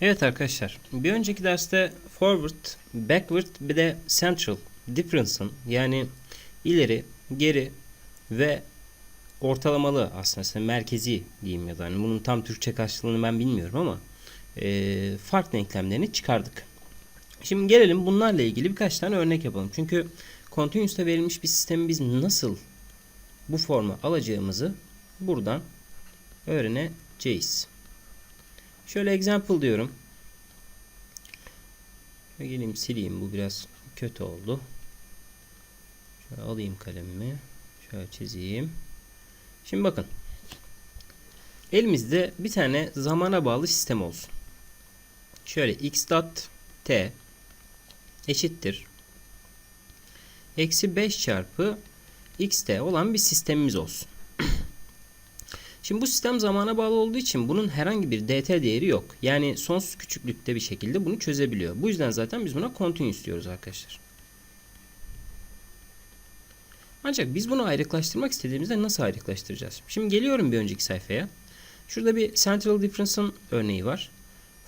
Evet arkadaşlar, bir önceki derste forward, backward bir de central difference'ın yani ileri, geri ve ortalamalı aslında merkezi diyeyim ya da hani bunun tam Türkçe karşılığını ben bilmiyorum ama e, fark denklemlerini çıkardık. Şimdi gelelim bunlarla ilgili birkaç tane örnek yapalım. Çünkü continuous'ta verilmiş bir sistemi biz nasıl bu forma alacağımızı buradan öğreneceğiz. Şöyle example diyorum. Şöyle geleyim sileyim. Bu biraz kötü oldu. Şöyle alayım kalemimi. Şöyle çizeyim. Şimdi bakın. Elimizde bir tane zamana bağlı sistem olsun. Şöyle x dot t eşittir. Eksi 5 çarpı xt olan bir sistemimiz olsun. Şimdi bu sistem zamana bağlı olduğu için bunun herhangi bir dt değeri yok. Yani sonsuz küçüklükte bir şekilde bunu çözebiliyor. Bu yüzden zaten biz buna continuous diyoruz arkadaşlar. Ancak biz bunu ayrıklaştırmak istediğimizde nasıl ayrıklaştıracağız? Şimdi geliyorum bir önceki sayfaya. Şurada bir central difference'ın örneği var.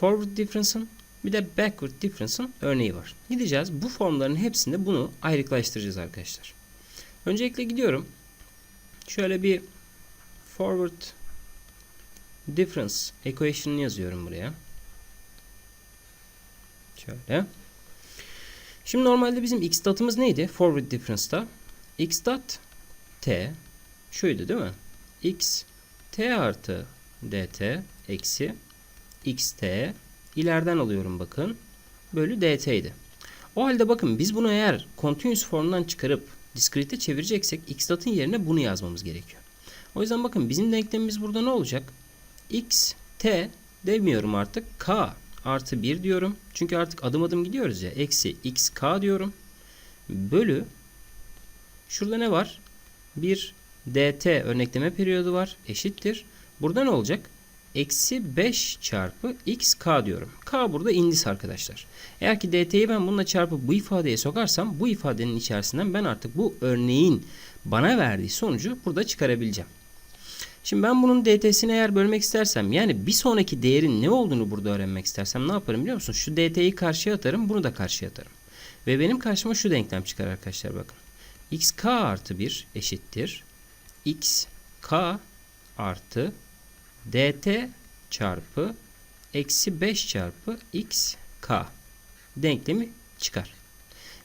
Forward difference'ın bir de backward difference'ın örneği var. Gideceğiz. Bu formların hepsinde bunu ayrıklaştıracağız arkadaşlar. Öncelikle gidiyorum. Şöyle bir forward difference equation'ını yazıyorum buraya. Şöyle. Şimdi normalde bizim x datımız neydi? Forward difference'da x dot t şuydu değil mi? x t artı dt eksi x t ileriden alıyorum bakın. Bölü dt. O halde bakın biz bunu eğer continuous formdan çıkarıp discrete'e çevireceksek x dot'ın yerine bunu yazmamız gerekiyor. O yüzden bakın bizim denklemimiz burada ne olacak? x t demiyorum artık k artı 1 diyorum. Çünkü artık adım adım gidiyoruz ya. Eksi x k diyorum. Bölü şurada ne var? Bir dt örnekleme periyodu var. Eşittir. Burada ne olacak? Eksi 5 çarpı xk diyorum. K burada indis arkadaşlar. Eğer ki dt'yi ben bununla çarpıp bu ifadeye sokarsam bu ifadenin içerisinden ben artık bu örneğin bana verdiği sonucu burada çıkarabileceğim. Şimdi ben bunun dt'sini eğer bölmek istersem yani bir sonraki değerin ne olduğunu burada öğrenmek istersem ne yaparım biliyor musun? Şu dt'yi karşıya atarım bunu da karşıya atarım. Ve benim karşıma şu denklem çıkar arkadaşlar bakın. xk artı 1 eşittir. xk artı dt çarpı eksi 5 çarpı xk denklemi çıkar.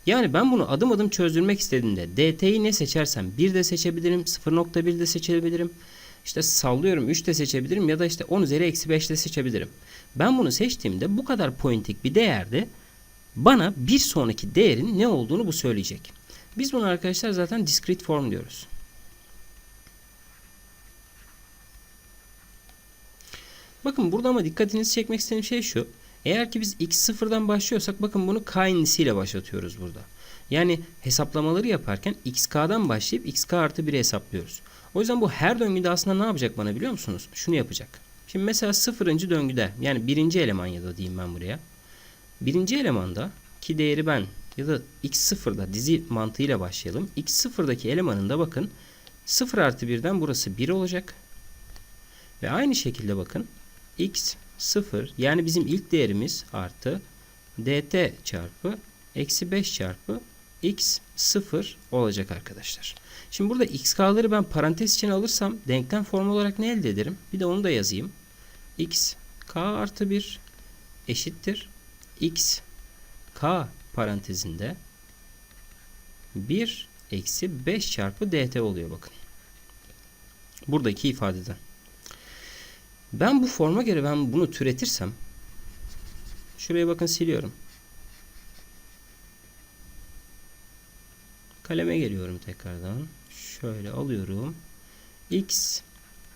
Yani ben bunu adım adım çözdürmek istediğimde dt'yi ne seçersem 1 de seçebilirim, 0.1 de seçebilirim. İşte sallıyorum 3 de seçebilirim ya da işte 10 üzeri eksi 5 de seçebilirim. Ben bunu seçtiğimde bu kadar pointik bir değerde bana bir sonraki değerin ne olduğunu bu söyleyecek. Biz bunu arkadaşlar zaten discrete form diyoruz. Bakın burada ama dikkatinizi çekmek istediğim şey şu. Eğer ki biz x sıfırdan başlıyorsak bakın bunu k indisiyle başlatıyoruz burada. Yani hesaplamaları yaparken xk'dan başlayıp xk artı 1'i hesaplıyoruz. O yüzden bu her döngüde aslında ne yapacak bana biliyor musunuz? Şunu yapacak. Şimdi mesela sıfırıncı döngüde yani birinci eleman ya da diyeyim ben buraya. Birinci elemanda ki değeri ben ya da x sıfırda dizi mantığıyla başlayalım. x sıfırdaki elemanında bakın 0 artı 1'den burası 1 olacak. Ve aynı şekilde bakın x 0 yani bizim ilk değerimiz artı dt çarpı eksi 5 çarpı x 0 olacak arkadaşlar. Şimdi burada xk'ları ben parantez içine alırsam denklem formu olarak ne elde ederim? Bir de onu da yazayım. x k artı 1 eşittir. x k parantezinde 1 eksi 5 çarpı dt oluyor bakın. Buradaki ifadeden. Ben bu forma göre ben bunu türetirsem şuraya bakın siliyorum. Kaleme geliyorum tekrardan. Şöyle alıyorum. x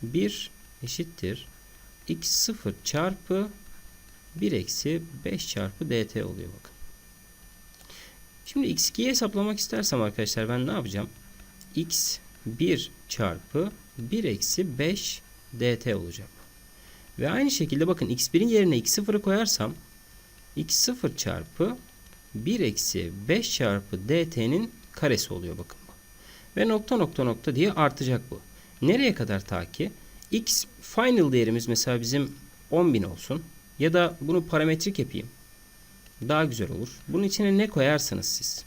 1 eşittir. x 0 çarpı 1 eksi 5 çarpı dt oluyor bakın. Şimdi x2'yi hesaplamak istersem arkadaşlar ben ne yapacağım? x 1 çarpı 1 eksi 5 dt olacak. Ve aynı şekilde bakın x1'in yerine x0'ı koyarsam x0 çarpı 1 eksi 5 çarpı dt'nin karesi oluyor bakın bu. Ve nokta nokta nokta diye artacak bu. Nereye kadar ta ki? X final değerimiz mesela bizim 10.000 olsun. Ya da bunu parametrik yapayım. Daha güzel olur. Bunun içine ne koyarsanız siz.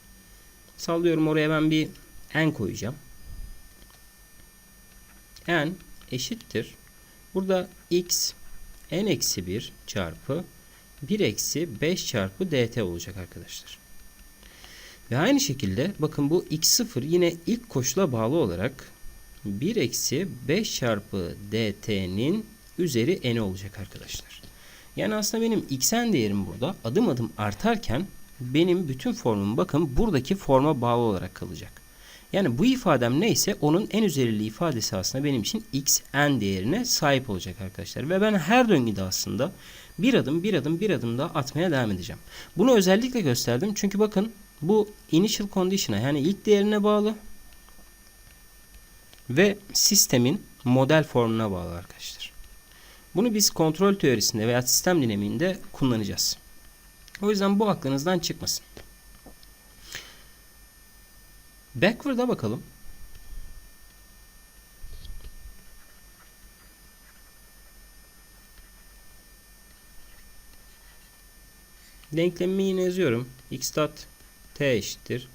Sallıyorum oraya ben bir n koyacağım. n eşittir. Burada x n eksi 1 çarpı 1 eksi 5 çarpı dt olacak arkadaşlar. Ve aynı şekilde bakın bu x0 yine ilk koşula bağlı olarak 1 eksi 5 çarpı dt'nin üzeri n olacak arkadaşlar. Yani aslında benim xn değerim burada adım adım artarken benim bütün formum bakın buradaki forma bağlı olarak kalacak. Yani bu ifadem neyse onun en üzerili ifadesi aslında benim için xn değerine sahip olacak arkadaşlar. Ve ben her döngüde aslında bir adım bir adım bir adım daha atmaya devam edeceğim. Bunu özellikle gösterdim çünkü bakın bu initial condition'a yani ilk değerine bağlı ve sistemin model formuna bağlı arkadaşlar. Bunu biz kontrol teorisinde veya sistem dinamiğinde kullanacağız. O yüzden bu aklınızdan çıkmasın. Backward'a bakalım. Denklemimi yine yazıyorum. x dot t eşittir.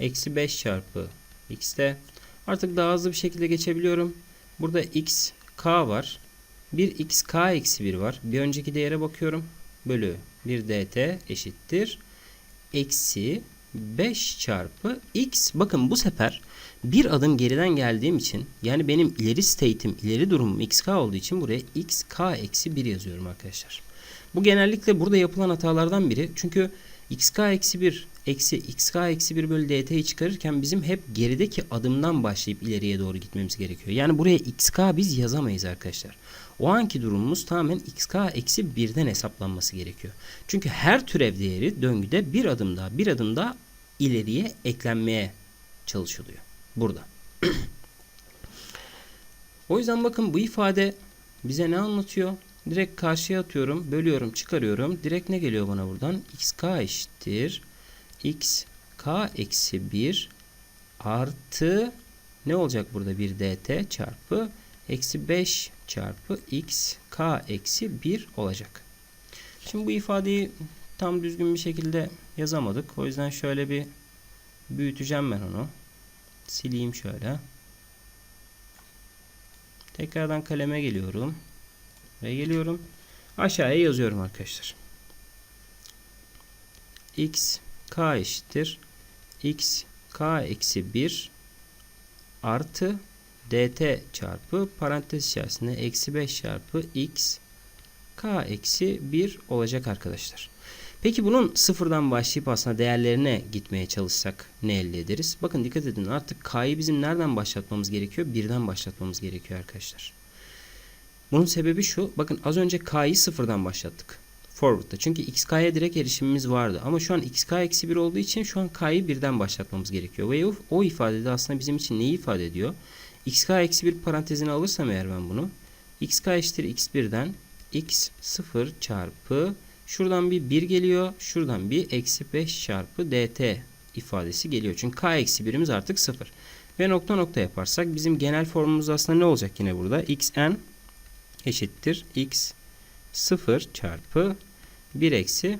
Eksi 5 çarpı x'te. Artık daha hızlı bir şekilde geçebiliyorum. Burada x k var. Bir x k eksi 1 var. Bir önceki değere bakıyorum. Bölü 1 dt eşittir. Eksi 5 çarpı x. Bakın bu sefer bir adım geriden geldiğim için yani benim ileri state'im, ileri durumum xk olduğu için buraya xk eksi 1 yazıyorum arkadaşlar. Bu genellikle burada yapılan hatalardan biri. Çünkü xk eksi 1 eksi xk eksi 1 bölü dt'yi çıkarırken bizim hep gerideki adımdan başlayıp ileriye doğru gitmemiz gerekiyor. Yani buraya xk biz yazamayız arkadaşlar. O anki durumumuz tamamen xk eksi 1'den hesaplanması gerekiyor. Çünkü her türev değeri döngüde bir adım daha bir adım daha ileriye eklenmeye çalışılıyor. Burada. o yüzden bakın bu ifade bize ne anlatıyor? Direkt karşıya atıyorum, bölüyorum, çıkarıyorum. Direkt ne geliyor bana buradan? xk eşittir. xk eksi 1 artı ne olacak burada? 1 dt çarpı eksi 5 çarpı x k eksi 1 olacak. Şimdi bu ifadeyi tam düzgün bir şekilde yazamadık. O yüzden şöyle bir büyüteceğim ben onu. Sileyim şöyle. Tekrardan kaleme geliyorum. Ve geliyorum. Aşağıya yazıyorum arkadaşlar. x k eşittir. x k eksi 1 artı dt çarpı parantez içerisinde eksi 5 çarpı x k eksi 1 olacak arkadaşlar. Peki bunun sıfırdan başlayıp aslında değerlerine gitmeye çalışsak ne elde ederiz? Bakın dikkat edin artık k'yı bizim nereden başlatmamız gerekiyor? Birden başlatmamız gerekiyor arkadaşlar. Bunun sebebi şu. Bakın az önce k'yı sıfırdan başlattık. Forward'da. Çünkü xk'ya direkt erişimimiz vardı. Ama şu an xk eksi 1 olduğu için şu an k'yı birden başlatmamız gerekiyor. Ve o, o ifadede aslında bizim için neyi ifade ediyor? xk eksi 1 parantezine alırsam eğer ben bunu. xk eşittir x1'den x0 çarpı şuradan bir 1 geliyor. Şuradan bir eksi 5 çarpı dt ifadesi geliyor. Çünkü k eksi 1'imiz artık 0. Ve nokta nokta yaparsak bizim genel formumuz aslında ne olacak yine burada? xn eşittir x 0 çarpı 1 eksi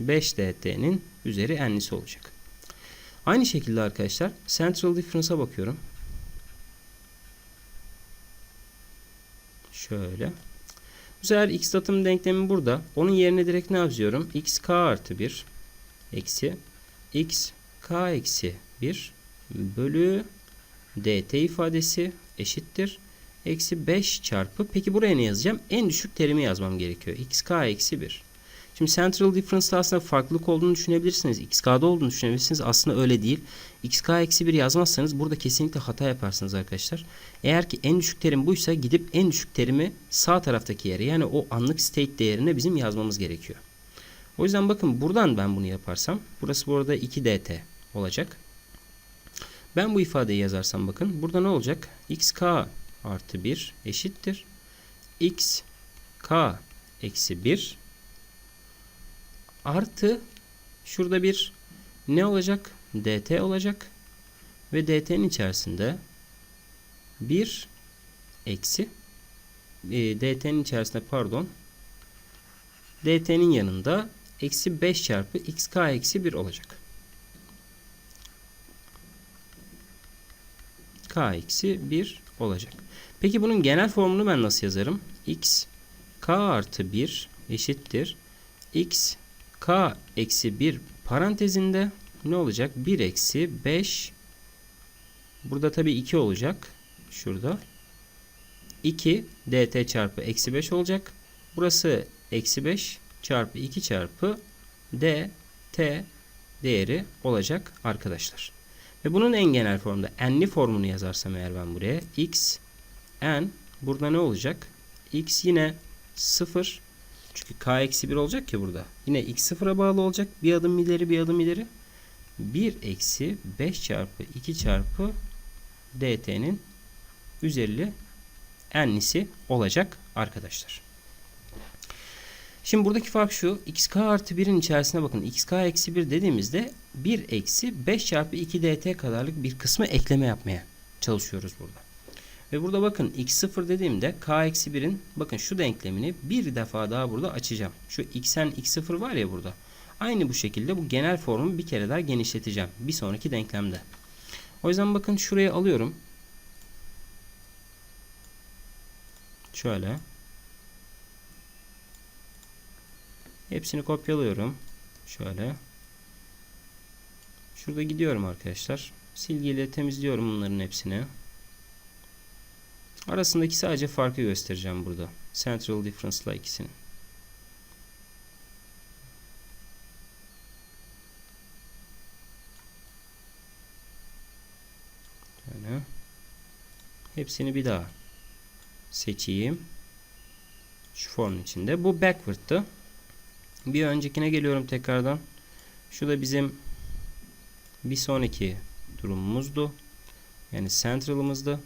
5 dt'nin üzeri n'lisi olacak. Aynı şekilde arkadaşlar central difference'a bakıyorum. Şöyle. Bu sefer x datım denklemi burada. Onun yerine direkt ne yazıyorum? xk artı 1 eksi x k eksi 1 bölü dt ifadesi eşittir. Eksi 5 çarpı. Peki buraya ne yazacağım? En düşük terimi yazmam gerekiyor. xk eksi 1. Şimdi central difference'da aslında farklılık olduğunu düşünebilirsiniz. xk'da olduğunu düşünebilirsiniz. Aslında öyle değil. xk eksi 1 yazmazsanız burada kesinlikle hata yaparsınız arkadaşlar. Eğer ki en düşük terim buysa gidip en düşük terimi sağ taraftaki yere yani o anlık state değerine bizim yazmamız gerekiyor. O yüzden bakın buradan ben bunu yaparsam burası bu arada 2 dt olacak. Ben bu ifadeyi yazarsam bakın burada ne olacak? xk artı 1 eşittir. x k eksi 1 artı şurada bir ne olacak? dt olacak. Ve dt'nin içerisinde 1 eksi e, dt'nin içerisinde pardon dt'nin yanında eksi 5 çarpı xk eksi 1 olacak. K eksi 1 olacak. Peki bunun genel formunu ben nasıl yazarım? x k artı 1 eşittir. x k eksi 1 parantezinde ne olacak? 1 eksi 5 burada tabi 2 olacak. Şurada. 2 dt çarpı eksi 5 olacak. Burası eksi 5 çarpı 2 çarpı dt değeri olacak arkadaşlar. Ve bunun en genel formda n'li formunu yazarsam eğer ben buraya x n burada ne olacak? x yine 0 çünkü k eksi 1 olacak ki burada. Yine x 0'a bağlı olacak. Bir adım ileri bir adım ileri. 1 eksi 5 çarpı 2 çarpı dt'nin üzerili n'lisi olacak arkadaşlar. Şimdi buradaki fark şu. xk artı 1'in içerisine bakın. xk eksi 1 dediğimizde 1 eksi 5 çarpı 2 dt kadarlık bir kısmı ekleme yapmaya çalışıyoruz burada. Ve burada bakın x0 dediğimde k eksi 1'in bakın şu denklemini bir defa daha burada açacağım. Şu xn x0 var ya burada. Aynı bu şekilde bu genel formu bir kere daha genişleteceğim. Bir sonraki denklemde. O yüzden bakın şuraya alıyorum. Şöyle. Hepsini kopyalıyorum. Şöyle. Şurada gidiyorum arkadaşlar. Silgiyle temizliyorum bunların hepsini. Arasındaki sadece farkı göstereceğim burada. Central difference ile ikisini. Yani hepsini bir daha seçeyim. Şu formun içinde. Bu backward'tı. Bir öncekine geliyorum tekrardan. Şu da bizim bir sonraki durumumuzdu. Yani central'ımızdı.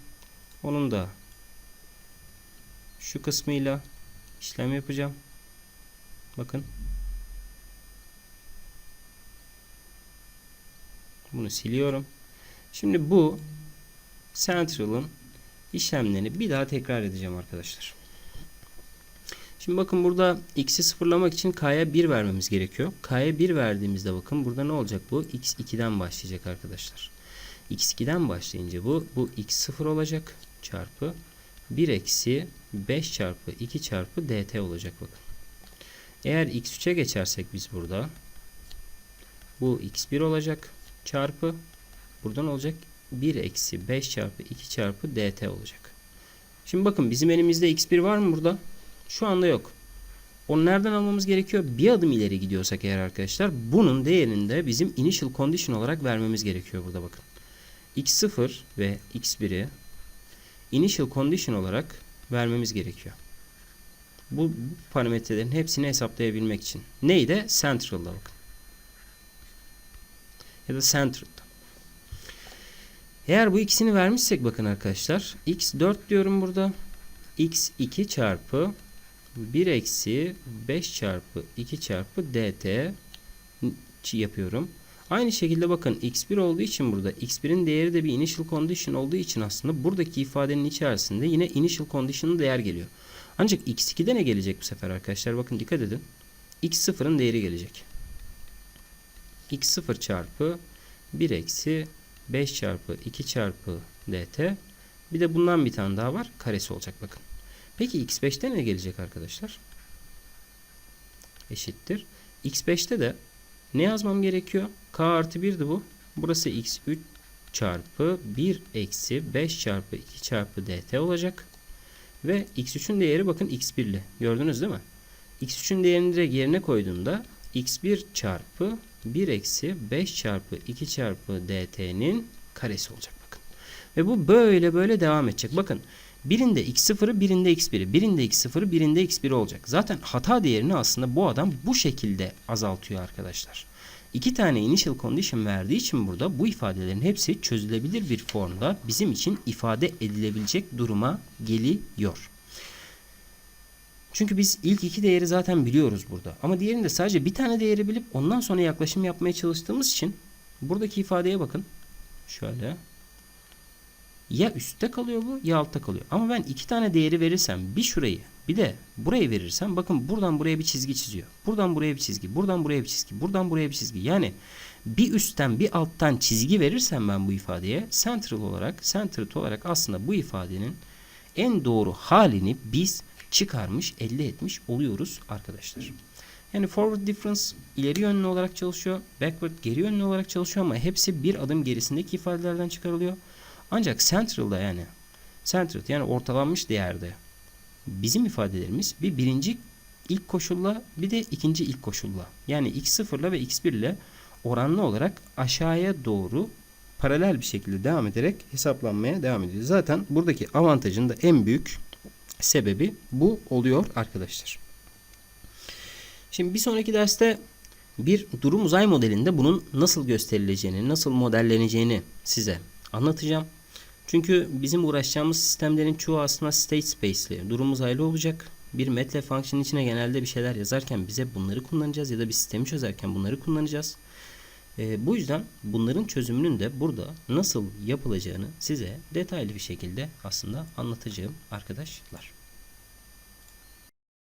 Onun da şu kısmıyla işlem yapacağım. Bakın. Bunu siliyorum. Şimdi bu central'ın işlemlerini bir daha tekrar edeceğim arkadaşlar. Şimdi bakın burada x'i sıfırlamak için k'ya 1 vermemiz gerekiyor. K'ya 1 verdiğimizde bakın burada ne olacak bu? x2'den başlayacak arkadaşlar. x2'den başlayınca bu bu x0 olacak çarpı 1 eksi 5 çarpı 2 çarpı dt olacak bakın. Eğer x3'e geçersek biz burada bu x1 olacak çarpı buradan olacak 1 eksi 5 çarpı 2 çarpı dt olacak. Şimdi bakın bizim elimizde x1 var mı burada? Şu anda yok. Onu nereden almamız gerekiyor? Bir adım ileri gidiyorsak eğer arkadaşlar bunun değerini de bizim initial condition olarak vermemiz gerekiyor burada bakın. x0 ve x1'i initial condition olarak vermemiz gerekiyor. Bu, bu parametrelerin hepsini hesaplayabilmek için. Neydi? Central'da bakın. Ya da central'da. Eğer bu ikisini vermişsek bakın arkadaşlar. x4 diyorum burada. x2 çarpı 1 eksi 5 çarpı 2 çarpı dt yapıyorum. Aynı şekilde bakın x1 olduğu için burada x1'in değeri de bir initial condition olduğu için aslında buradaki ifadenin içerisinde yine initial condition'ın değer geliyor. Ancak x2'de ne gelecek bu sefer arkadaşlar? Bakın dikkat edin. x0'ın değeri gelecek. x0 çarpı 1 eksi 5 çarpı 2 çarpı dt. Bir de bundan bir tane daha var. Karesi olacak bakın. Peki x5'te ne gelecek arkadaşlar? Eşittir. x5'te de ne yazmam gerekiyor? k artı 1'di bu. Burası x3 çarpı 1 eksi 5 çarpı 2 çarpı dt olacak. Ve x3'ün değeri bakın x1'li. Gördünüz değil mi? x3'ün değerini direkt yerine koyduğumda x1 çarpı 1 eksi 5 çarpı 2 çarpı dt'nin karesi olacak bakın. Ve bu böyle böyle devam edecek. Bakın birinde x0'ı birinde x1'i birinde x0'ı birinde x1'i olacak. Zaten hata değerini aslında bu adam bu şekilde azaltıyor arkadaşlar. İki tane initial condition verdiği için burada bu ifadelerin hepsi çözülebilir bir formda bizim için ifade edilebilecek duruma geliyor. Çünkü biz ilk iki değeri zaten biliyoruz burada. Ama diğerinde sadece bir tane değeri bilip ondan sonra yaklaşım yapmaya çalıştığımız için buradaki ifadeye bakın. Şöyle. Ya üstte kalıyor bu ya altta kalıyor. Ama ben iki tane değeri verirsem bir şurayı Bir de burayı verirsem bakın buradan buraya bir çizgi çiziyor. Buradan buraya bir çizgi, buradan buraya bir çizgi, buradan buraya bir çizgi. Yani bir üstten bir alttan çizgi verirsem ben bu ifadeye central olarak, centered olarak aslında bu ifadenin en doğru halini biz çıkarmış, elde etmiş oluyoruz arkadaşlar. Yani forward difference ileri yönlü olarak çalışıyor. Backward geri yönlü olarak çalışıyor ama hepsi bir adım gerisindeki ifadelerden çıkarılıyor. Ancak central'da yani centered yani ortalanmış değerde bizim ifadelerimiz bir birinci ilk koşulla bir de ikinci ilk koşulla yani x0 ile ve x1 ile oranlı olarak aşağıya doğru paralel bir şekilde devam ederek hesaplanmaya devam ediyor. Zaten buradaki avantajın da en büyük sebebi bu oluyor arkadaşlar. Şimdi bir sonraki derste bir durum uzay modelinde bunun nasıl gösterileceğini, nasıl modelleneceğini size anlatacağım. Çünkü bizim uğraşacağımız sistemlerin çoğu aslında state space'li, durum uzaylı olacak. Bir MATLAB function içine genelde bir şeyler yazarken bize bunları kullanacağız ya da bir sistemi çözerken bunları kullanacağız. Ee, bu yüzden bunların çözümünün de burada nasıl yapılacağını size detaylı bir şekilde aslında anlatacağım arkadaşlar.